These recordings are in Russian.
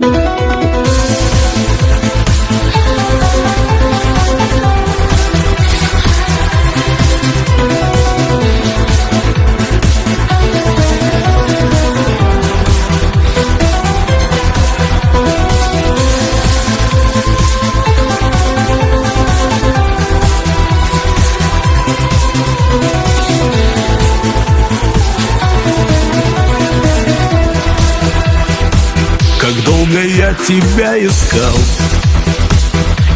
Как долго я тебя искал.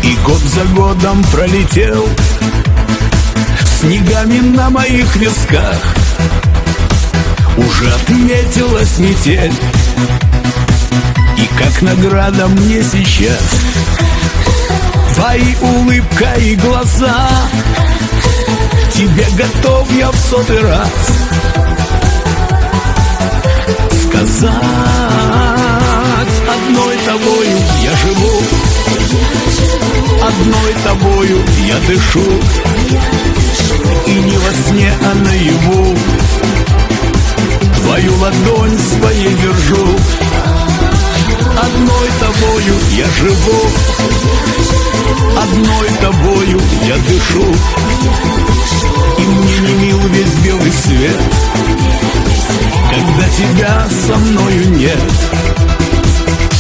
И год за годом пролетел. Снегами на моих висках Уже отметилась метель. И как награда мне сейчас Твои улыбка и глаза. Тебе готов я в сотый раз Сказать я дышу И не во сне, а наяву. Твою ладонь своей держу. Одной тобою я живу. Одной тобою я дышу. И мне не мил весь белый свет Когда тебя со мною нет.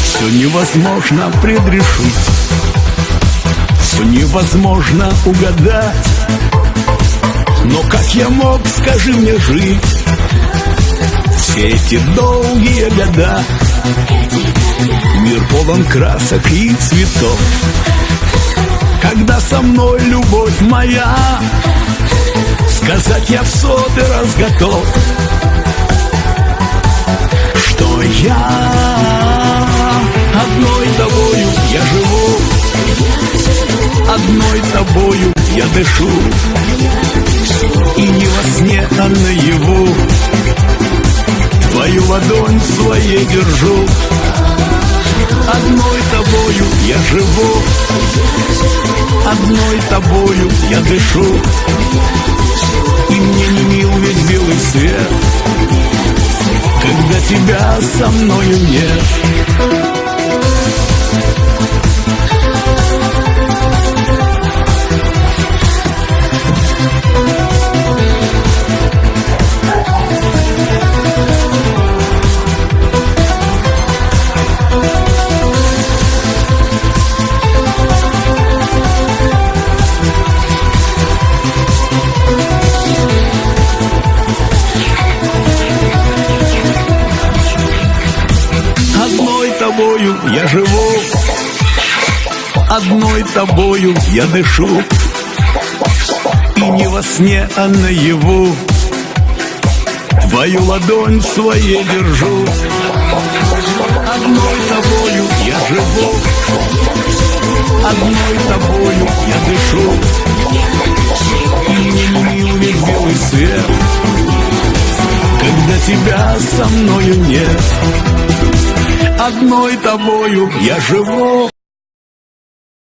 Все невозможно предрешить невозможно угадать. Но как я мог, скажи мне, жить Все эти долгие года? Мир полон красок и цветов. Когда со мной любовь моя Сказать я в сотый раз готов Что я Одной тобою я дышу. И не во сне, а наяву. Твою ладонь своей держу. Одной тобою я живу. Одной тобою я дышу. И мне не мил весь белый свет Когда тебя со мною нет тобою я живу. Одной тобою я дышу. И не во сне, а наяву. Твою ладонь своей держу. Одной тобою я живу. Одной тобою я дышу. И не мил весь белый свет Когда тебя со мною нет Одной тобою. Я живу